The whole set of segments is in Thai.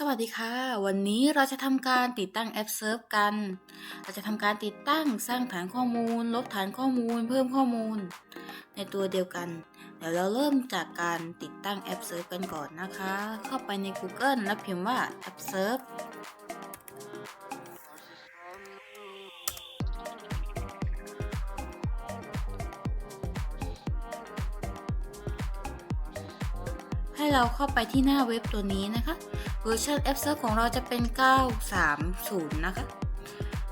สวัสดีค่ะ วันนี้เราจะทำการติดตั้งแอปเซิร์ฟกัน เราจะทำการติดตั้งสร้างฐานข้อมูล ลบฐานข้อมูล เพิ่มข้อมูล ในตัวเดียวกัน เดี๋ยวเราเริ่มจากการติดตั้งแอปเซิร์ฟกันก่อนนะคะ เข้าไปใน Google แล้วพิมพ์ว่าแอปเซิร์ฟให้เราเข้าไปที่หน้าเว็บตัวนี้นะคะ วอร์ชัน App Server ของเราจะเป็น 930 นะคะ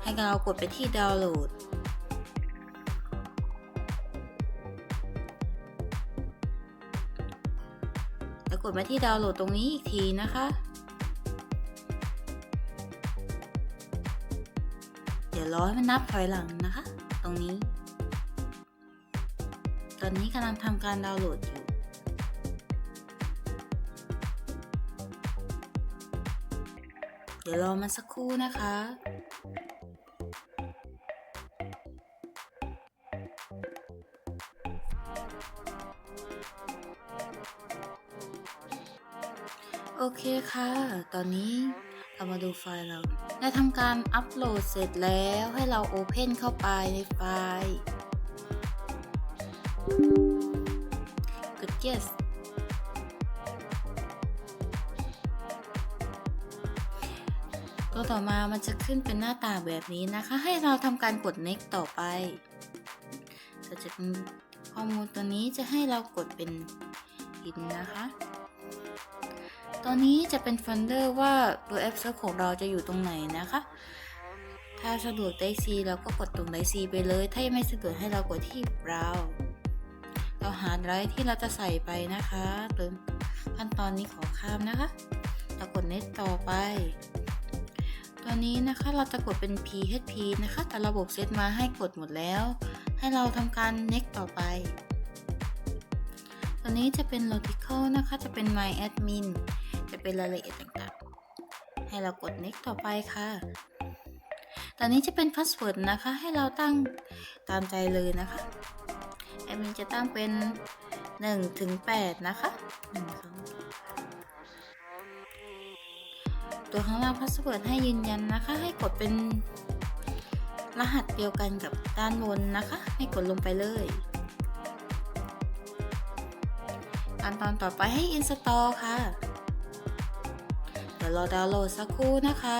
ให้เรากดไปที่ดาวน์โหลด แล้วกดมาที่ดาวน์โหลดตรงนี้อีกทีนะคะ เดี๋ยวรอให้มันนับถอยหลังนะคะ ตรงนี้ ตอนนี้กำลังทำการดาวน์โหลดอยู่ ดี๋ยวรอมันสักครู่นะคะ โอเคค่ะ ตอนนี้เรามาดูไฟล์เราได้ทำการอัปโหลดเสร็จแล้วให้เราโอเพนเข้าไปในไฟล์ กด yes ตัวต่อมามันจะขึ้นเป็นหน้าตาแบบนี้นะคะ ให้เราทำการกด next ต่อไปเราจะเป็นข้อมูลตัวนี้จะให้เรากดเป็นพินนะคะ ตัวนี้จะเป็นฟันเดอร์ว่าตัวแอปเซิร์ฟของเราจะอยู่ตรงไหนนะคะ ถ้าสะดวกได้ C เราก็กดตรงได C ไปเลย ถ้าไม่สะดวกให้เรากดที่ Browse เราหาไดร์ที่เราจะใส่ไปนะคะหรือขั้นตอนนี้ขอข้ามนะคะเรากด next ต่อไป ตัวนี้นะคะเราจะกดเป็น PHP นะคะ แต่ระบบเซตมาให้กดหมดแล้ว ให้เราทำการ next ต่อไป ตัวนี้จะเป็น logical นะคะ จะเป็น my admin จะเป็นรายละเอียดต่างๆ ให้เรากด next ต่อไปค่ะตอนนี้จะเป็น password นะคะ ให้เราตั้งตามใจเลยนะคะแอดมินจะตั้งเป็น1ถึง8นะคะ1 2 ตัวข้างล่างพาสเวิร์ดให้ยืนยันนะคะ ให้กดเป็นรหัสเดียวกันกับด้านบนนะคะ ให้กดลงไปเลยขั้นตอนต่อไปให้ install ค่ะ เดี๋ยวรอดาวน์โหลดสักครู่นะคะ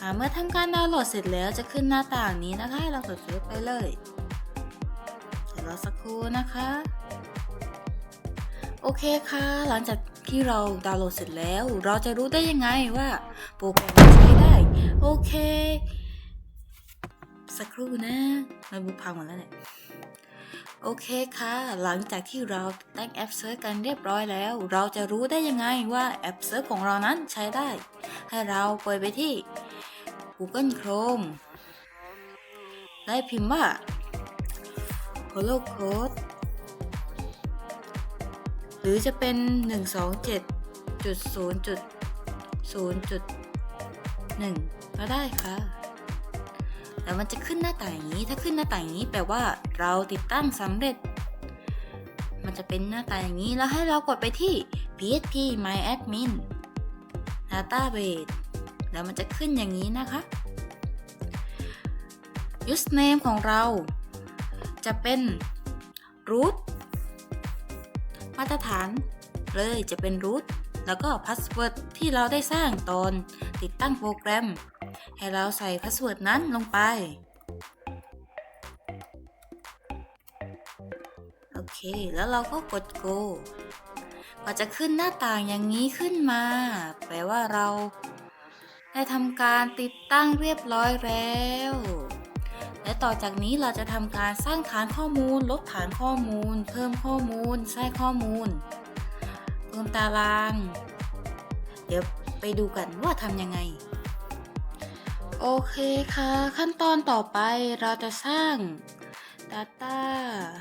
ค่ะเมื่อทำการดาวน์โหลดเสร็จแล้วจะขึ้นหน้าต่างนี้นะคะให้เรากดเซไปเลย เดี๋ยวรอสักครู่นะคะ โอเคค่ะ หลังจาก ที่เราดาวน์โหลดเสร็จแล้ว เราจะรู้ได้ยังไงว่าโปรแกรมใช้ได้ โอเค สักครู่นะมันบุพังหมดแล้วเนี่ยโอเคค่ะ หลังจากที่เราตั้งแอปเซิร์ชกันเรียบร้อยแล้ว เราจะรู้ได้ยังไงว่าแอปเซิร์ชของเรานั้นใช้ได้ ให้เราเปิดไปที่ Google Chrome ได้พิมพ์ว่า Hello Code หรือจะเป็น 127.0.0.1 ก็ได้ค่ะแต่มันจะขึ้นหน้าต่างอย่างนี้ ถ้าขึ้นหน้าต่างอย่างนี้แปลว่าเราติดตั้งสำเร็จ มันจะเป็นหน้าตาอย่างนี้ แล้วให้เรากดไปที่ php my admin database แล้วมันจะขึ้นอย่างนี้นะคะ username ของเราจะเป็น root มาตรฐาน เลยจะเป็น root แล้วก็ password ที่เราได้สร้างตอนติดตั้งโปรแกรม ให้เราใส่ password นั้นลงไป โอเค แล้วเราก็กด go ก็จะขึ้นหน้าต่างอย่างนี้ขึ้นมา แปลว่าเรา ได้ทำการติดตั้งเรียบร้อยแล้ว และต่อจากนี้เราจะทำการสร้างฐานข้อมูล ลบฐานข้อมูล เพิ่มข้อมูล ใส่ข้อมูล เพิ่มตาราง เดี๋ยวไปดูกันว่าทำยังไง โอเคค่ะ ขั้นตอนต่อไปเราจะสร้าง Data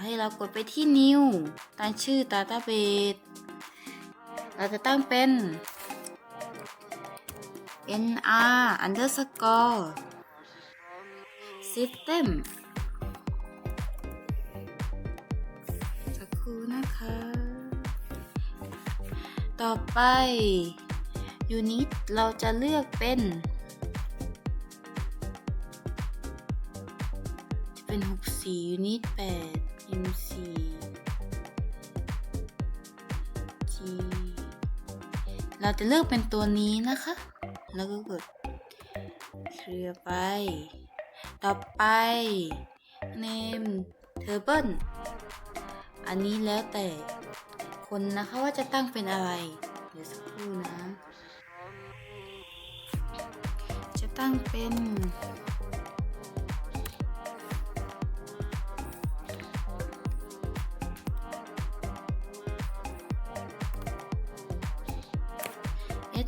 ให้เรากดไปที่ New ตั้งชื่อ Database เราจะตั้งเป็น nr underscore system สักครู่นะคะ ต่อไปยูนิตเราจะเลือกเป็นจะเป็น 64ยูนิต8 MC G เราจะเลือกเป็นตัวนี้นะคะ แล้วก็กดเคลียร์ไป ต่อไป name table อันนี้แล้วแต่คนนะคะว่าจะตั้งเป็นอะไร เดี๋ยวสักครู่นะ จะตั้งเป็น S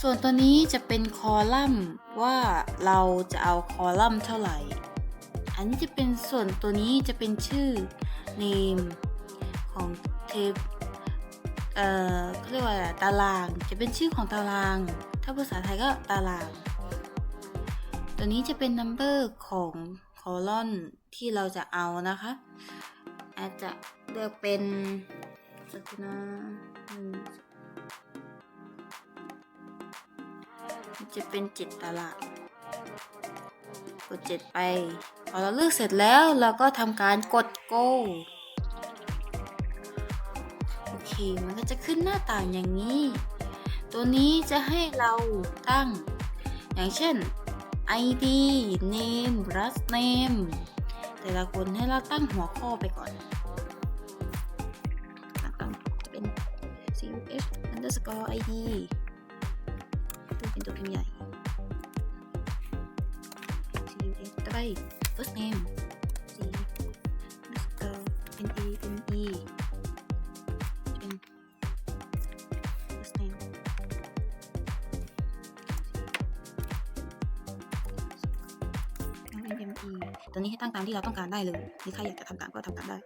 ส่วนตัวนี้จะเป็นคอลัมน์ ว่าเราจะเอาคอลัมน์เท่าไหร่ อันนี้จะเป็นส่วนตัวนี้จะเป็นชื่อ name ของเทปเอ่อเขาเรียกว่าอะไรตาราง จะเป็นชื่อของตาราง ถ้าภาษาไทยก็ตาราง ตัวนี้จะเป็น number ของคอลัมน์ที่เราจะเอานะคะ อาจจะเลือกเป็นสักนะหนึ่ง จะเป็นเจ็ดตารางกดเจ็ดไป พอเราเลือกเสร็จแล้วเราก็ทำการกด go โอเค มันก็จะขึ้นหน้าต่างอย่างนี้ ตัวนี้จะให้เราตั้ง อย่างเช่น id name last name แต่ละคนให้เราตั้งหัวข้อไปก่อนตั้งจะเป็น cuf underscore id เป็นตัวพิมพ์ใหญ่ C U S ต่อไป first name C Mr N E N E เป็น first name ตัวนี้ให้ตั้งตามที่เราต้องการได้เลยหรือใครอยากจะทำตามก็ทำตามได้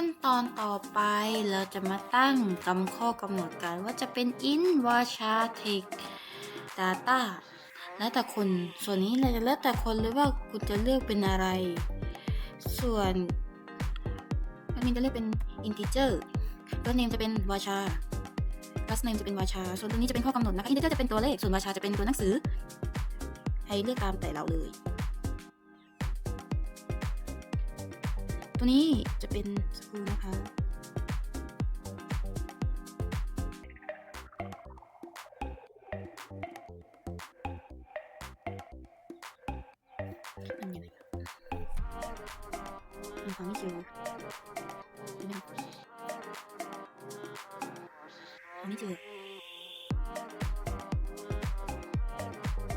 ขั้นตอนต่อไปเราจะมาตั้งกำข้อกำหนดการว่าจะเป็น in วาชา text data แล้วแต่คน ส่วนนี้เราจะแล้วแต่คนเลยว่าคุณจะเลือกเป็นอะไร ส่วนอันนี้จะเลือกเป็น integer ตัว name จะเป็นวาชา last name จะเป็นวาชา ส่วนตัวนี้จะเป็นข้อกำหนดนะคะ integer จะเป็นตัวเลข ส่วนวาชาจะเป็นตัวหนังสือ ให้เลือกตามแต่เราเลย ตัวนี้จะเป็นสกูนะคะมังไมันฟังไม่เจอไม่ได้หาไม่เจอ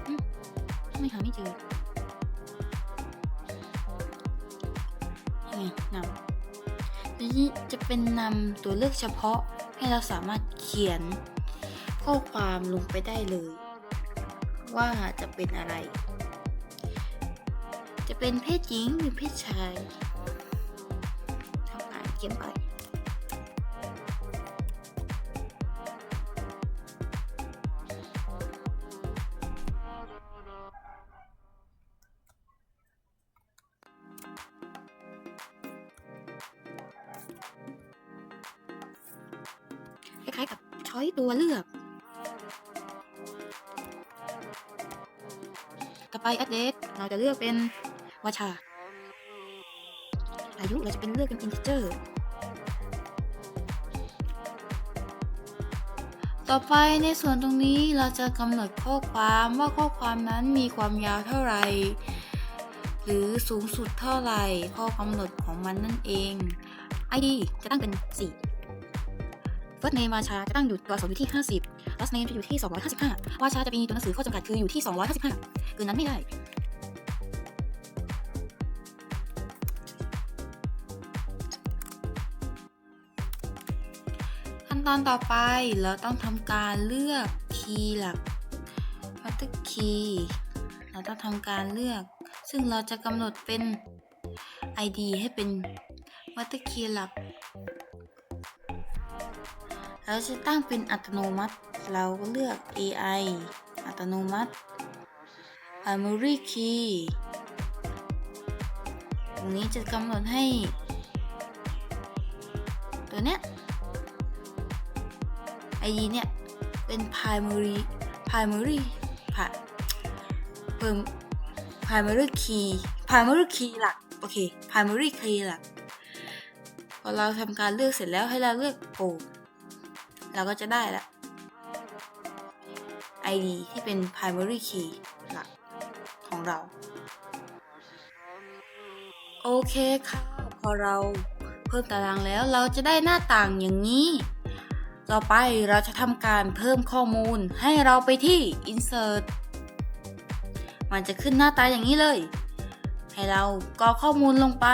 อืมทำไมหาไม่เจอ ไงนำตัวนี้จะเป็นนำตัวเลือกเฉพาะให้เราสามารถเขียนข้อความลงไปได้เลย ว่าจะเป็นอะไร จะเป็นเพศหญิงหรือเพศชายทำงารเขียนไป ต่อไป address เราจะเลือกเป็นวาชา อายุเราจะเป็นเลือกเป็น integer ต่อไปในส่วนตรงนี้เราจะกำหนดข้อความว่าข้อความนั้นมีความยาวเท่าไหร่ หรือสูงสุดเท่าไหร่ข้อกำหนดของมันนั่นเอง ID จะตั้งเป็น 4 เฟิร์สเนมวาชาจะตั้งอยู่ตัวสองอยู่ที่ 50ลาสเนมจะอยู่ที่ 255 วาชาจะมีตัวหนังสือข้อจำกัดคืออยู่ที่ 255เกินนั้นไม่ได้ขั้นตอนต่อไปเราต้องทำการเลือกคีย์หลักมัตเตอร์คีย์เราต้องทำการเลือก ซึ่งเราจะกำหนดเป็น ID ให้เป็นมัตเตอร์คีย์หลัก เราจะตั้งเป็นอัตโนมัติ เราก็เลือก AI อัตโนมัติ Primary Key ตรงนี้จะกำหนดให้ ตัวเนี้ย ID เนี่ย เป็น primary primary pri- เพิ่ม primary key primary key หลัก โอเค primary key หลัก พอเราทำการเลือกเสร็จแล้วให้เราเลือกโ o เราก็จะได้ละ ID ที่เป็น primary key หลักของเรา โอเคค่ะ พอเราเพิ่มตารางแล้วเราจะได้หน้าต่างอย่างนี้ ต่อไปเราจะทำการเพิ่มข้อมูลให้เราไปที่ insert มันจะขึ้นหน้าตาอย่างนี้เลย ให้เรากรอกข้อมูลลงไป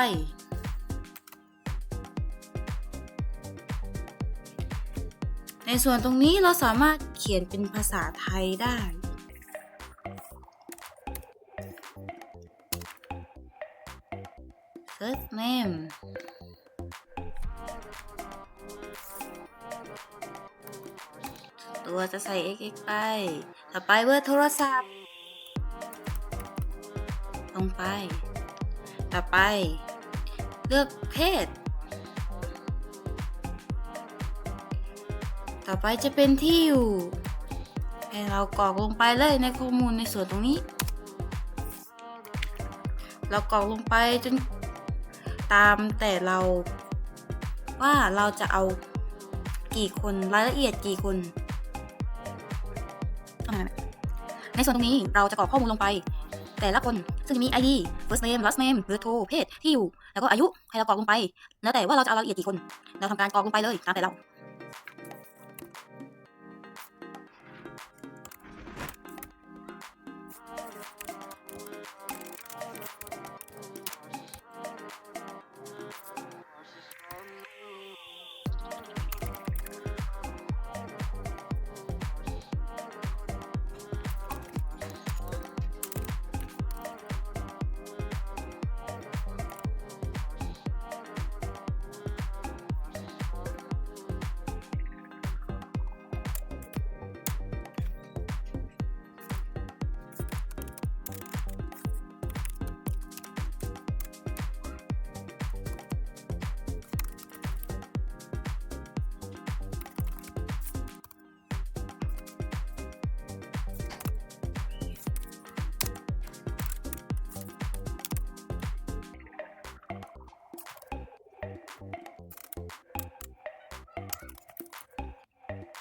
ในส่วนตรงนี้เราสามารถเขียนเป็นภาษาไทยได้ first name ตัวจะใส่ xx ไป ต่อไปเบอร์โทรศัพท์ ลงไป ต่อไป เลือกเพศ ต่อไปจะเป็นที่อยู่ ให้เรากรอกลงไปเลยในข้อมูลในส่วนตรงนี้ เรากรอกลงไปจนตามแต่เราว่าเราจะเอากี่คนรายละเอียดกี่คน ในส่วนตรงนี้เราจะกรอกข้อมูลลงไป แต่ละคนซึ่งจะมี ID first name last name เบอร์โทรเพศที่อยู่ แล้วก็อายุให้เรากรอกลงไป แล้วแต่ว่าเราจะเอารายละเอียดกี่คน เราทำการกรอกลงไปเลยตามแต่เรา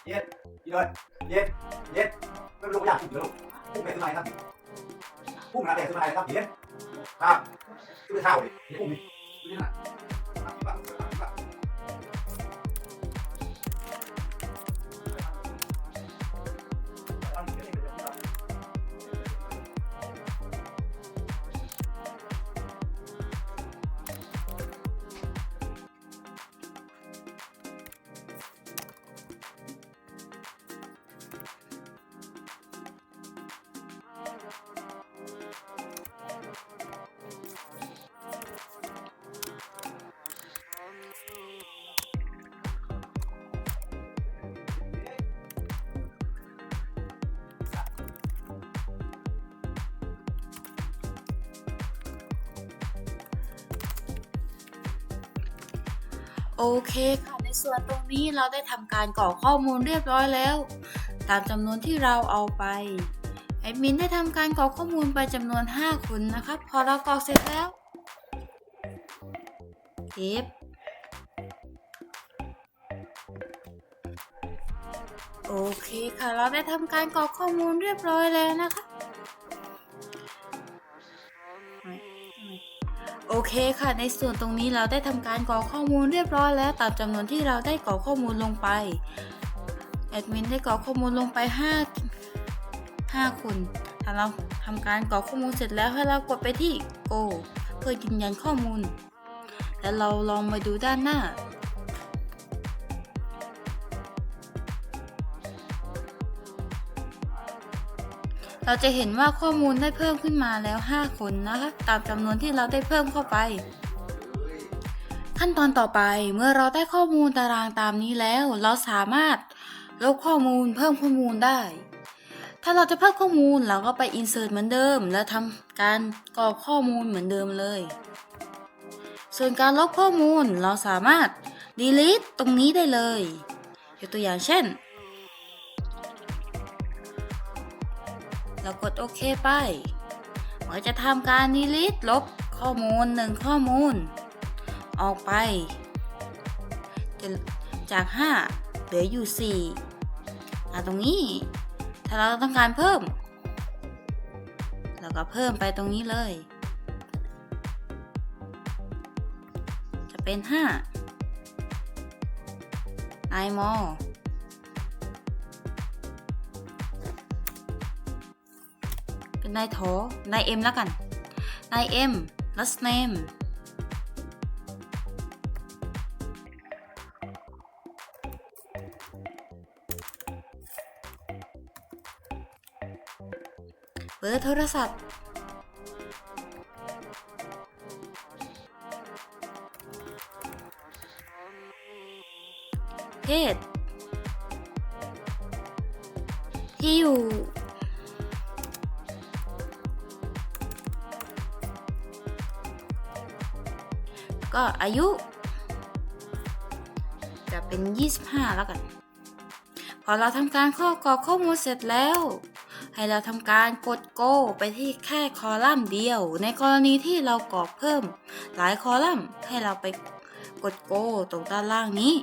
เย็ดอีเลยเย็ดเย็ดไม่รู้อยากกินเดี๋ยลูกพุ่งไปซื้อมาครับพุ่งนะแต่ซื้อมาอะไรครับเย็ดครับซื้อข้าวดิพุ่งดิ โอเคค่ะในส่วนตรงนี้เราได้ทำการกรอกข้อมูลเรียบร้อยแล้ว ตามจำนวนที่เราเอาไปแอดมินได้ทำการกรอกข้อมูลไปจำนวน 5 คนนะครับ พอเรากรอกเสร็จแล้วเทปโอเคค่ะ เราได้ทำการกรอกข้อมูลเรียบร้อยแล้วนะคะ โอเคค่ะ ในส่วนตรงนี้เราได้ทำการกรอกข้อมูลเรียบร้อยแล้วตามจำนวนที่เราได้กรอกข้อมูลลงไป แอดมินได้กรอกข้อมูลลงไป 5 5คนถ้าเราทำการกรอกข้อมูลเสร็จแล้วให้เรากดไปที่ Go เพื่อยืนยันข้อมูล แล้วเราลองมาดูด้านหน้า เราจะเห็นว่าข้อมูลได้เพิ่มขึ้นมาแล้ว 5 คนนะคะตามจำนวนที่เราได้เพิ่มเข้าไป ขั้นตอนต่อไปเมื่อเราได้ข้อมูลตารางตามนี้แล้ว เราสามารถลบข้อมูลเพิ่มข้อมูลได้ ถ้าเราจะเพิ่มข้อมูลเราก็ไป insert เหมือนเดิม แล้วทำการกรอกข้อมูลเหมือนเดิมเลย ส่วนการลบข้อมูลเราสามารถ delete ตรงนี้ได้เลยยกตัวอย่างเช่น เรากดโอเคไปมันจะทำการ delete ลบข้อมูลหนึ่งข้อมูล ออกไปจจาก 5 เหลืออยู่ 4อะตรงนี้ ถ้าเราต้องการเพิ่ม เราก็เพิ่มไปตรงนี้เลย จะเป็น5นายมอ เป็นนายโถนายเอ็มแล้วกัน นายเอ็ม last name เบอร์โทรศัพท์ เพศที่อยู่ ก็อายุ จะเป็น 25 แล้วกัน พอเราทำการข้อกรอกข้อมูลเสร็จแล้ว ให้เราทำการกดโกไปที่แค่คอลัมน์เดียว ในกรณีที่เรากรอกเพิ่ม หลายคอลัมน์ให้เราไปกดโกตรงด้านล่างนี้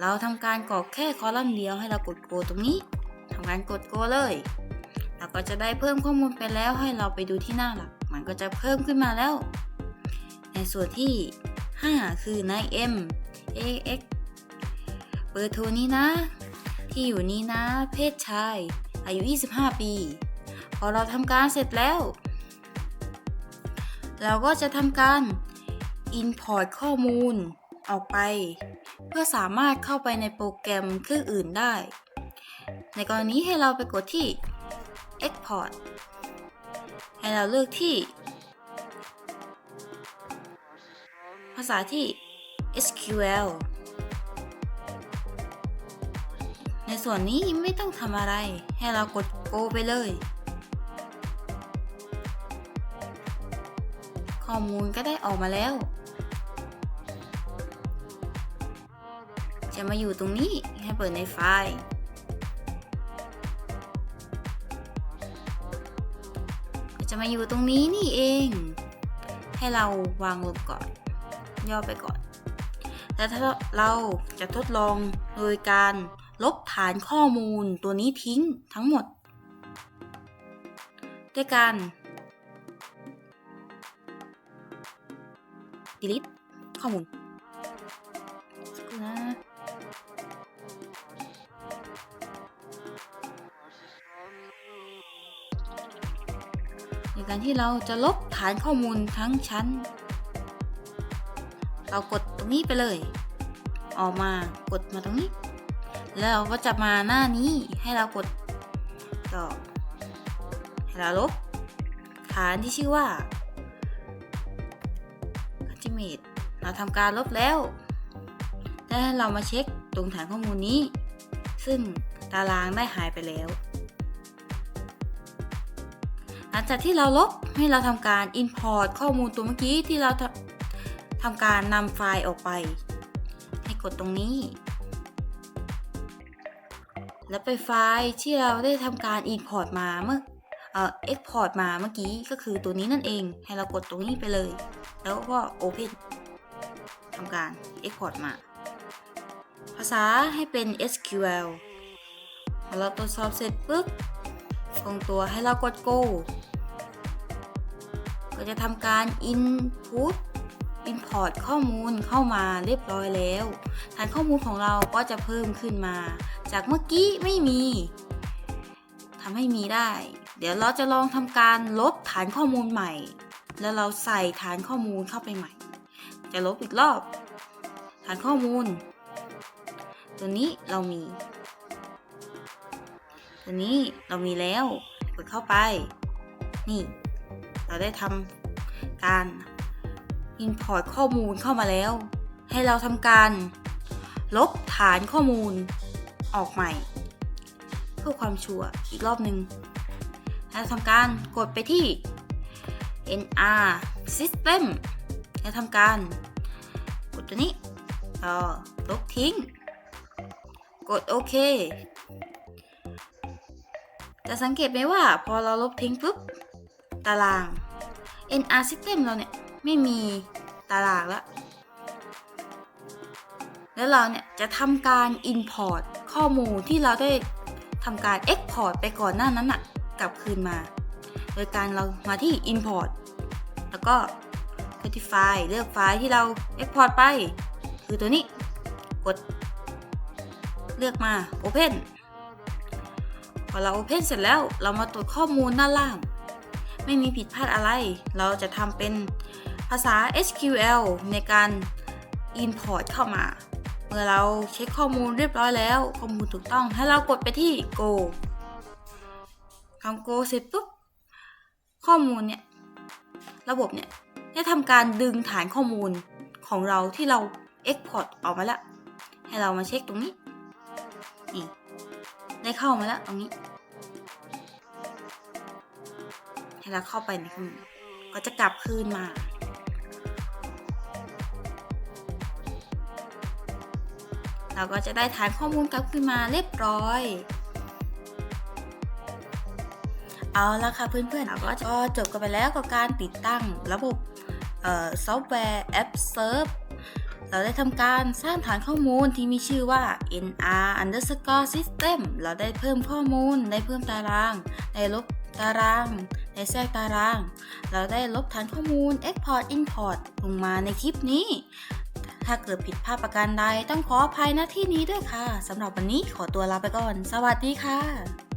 เราทำการกรอกแค่คอลัมน์เดียวให้เรากดโกตรงนี้ทำการกดโกเลยเราก็จะได้เพิ่มข้อมูลไปแล้วให้เราไปดูที่หน้าหลัก มันก็จะเพิ่มขึ้นมาแล้ว ส่วนที่ 5 คือนาย M AX เบอร์โทรนี้นะ ที่อยู่นี้นะ เพศชาย อายุ 25 ปี พอเราทำการเสร็จแล้ว เราก็จะทำการ Import ข้อมูลออกไป เพื่อสามารถเข้าไปในโปรแกรมเครื่องอื่นได้ ในกรณีให้เราไปกดที่ Export ให้เราเลือกที่าษาที่ SQL ในส่วนนี้ไม่ต้องทำอะไร ให้เรากด Go ไปเลย ข้อมูลก็ได้ออกมาแล้ว จะมาอยู่ตรงนี้ให้เปิดในไฟล์จะมาอยู่ตรงนี้นี่เอง ให้เราวางลงก่อน ย่อไปก่อน แต่ถ้าเราจะทดลองโดยการลบฐานข้อมูลตัวนี้ทิ้งทั้งหมด ด้วยการ delete ข้อมูลนะในการที่เราจะลบฐานข้อมูลทั้งชั้น เรากดตรงนี้ไปเลย ออกมากดมาตรงนี้ แล้วเราก็จะมาหน้านี้ให้เรากดต่อให้เราลบฐานที่ชื่อว่า a t i m a t e เราทำการลบแล้วและเรามาเช็คตรงฐานข้อมูลนี้ ซึ่งตารางได้หายไปแล้ว หลังจากที่เราลบให้เราทำการ Import ข้อมูลตัวเมื่อกี้ที่เรา ทำการนำไฟล์ออกไป ให้กดตรงนี้ แล้วไปไฟล์ที่เราได้ทำการ Import มาเมื่อเอ่อ Export มาเมื่อกี้ก็คือตัวนี้นั่นเอง ให้เรากดตรงนี้ไปเลย แล้วก็ Open ทำการ Export มา ภาษาให้เป็น SQL พอเราตรวจสอบเสร็จปุ๊บตรงตัวให้เรากด Go ก็จะทำการ Input Import ข้อมูลเข้ามาเรียบร้อยแล้ว ฐานข้อมูลของเราก็จะเพิ่มขึ้นมา จากเมื่อกี้ไม่มีทำให้มีได้ เดี๋ยวเราจะลองทำการลบฐานข้อมูลใหม่ แล้วเราใส่ฐานข้อมูลเข้าไปใหม่ จะลบอีกรอบ ฐานข้อมูล ตัวนี้เรามี ตัวนี้เรามีแล้ว กดเข้าไป นี่ เราได้ทำการ Import ข้อมูลเข้ามาแล้ว ให้เราทำการ ลบฐานข้อมูลออกใหม่ เพื่อความชัวร์อีกรอบหนึ่งแล้วทำการกดไปที่ NR System แล้วทำการ กดตัวนี้ต่อลบทิ้ง กดโอเค จะสังเกตไหมว่าพอเราลบทิ้งปุ๊บ ตาราง NR System เราเนี่ย ไม่มีตารางแล้วแล้วเราเนี่ยจะทำการ Import ข้อมูลที่เราได้ทำการ Export ไปก่อนหน้านั้นอะกลับคืนมา โดยการเรามาที่ Import แล้วก็ Certify เลือกไฟล์ที่เรา Export ไป คือตัวนี้ กด เลือกมา Open พอเรา Open เสร็จแล้วเรามาตรวจข้อมูลด้านล่าง ไม่มีผิดพลาดอะไร เราจะทำเป็น ภาษา SQL ในการ Import เข้ามา เมื่อเราเช็คข้อมูลเรียบร้อยแล้ว ข้อมูลถูกต้อง ให้เรากดไปที่ Go ทำ Go เสร็จปุ๊บ ข้อมูลเนี่ย ระบบเนี่ย ได้ทำการดึงฐานข้อมูลของเราที่เรา Export ออกมาแล้ว ให้เรามาเช็คตรงนี้นี่ได้เข้ามาแล้วตรงนี้ ให้เราเข้าไปในข้อมูลก็จะกลับคืนมา เราก็จะได้ฐานข้อมูลกลับคืนมาเรียบร้อยเอาละค่ะเพื่อนๆเราก็จบกันไปแล้วกับการติดตั้งระบบซอฟต์แวร์แอปเซิร์ฟเราได้ทำการสร้างฐานข้อมูลที่มีชื่อว่า nr underscore system เราได้เพิ่มข้อมูล ได้เพิ่มตาราง ได้ลบตาราง ได้แทรกตาราง เราได้ลบฐานข้อมูล export import ลงมาในคลิปนี้ ถ้าเกิดผิดพลาดประการใดต้องขออภัยณที่นี้ด้วยค่ะสำหรับวันนี้ขอตัวลาไปก่อน สวัสดีค่ะ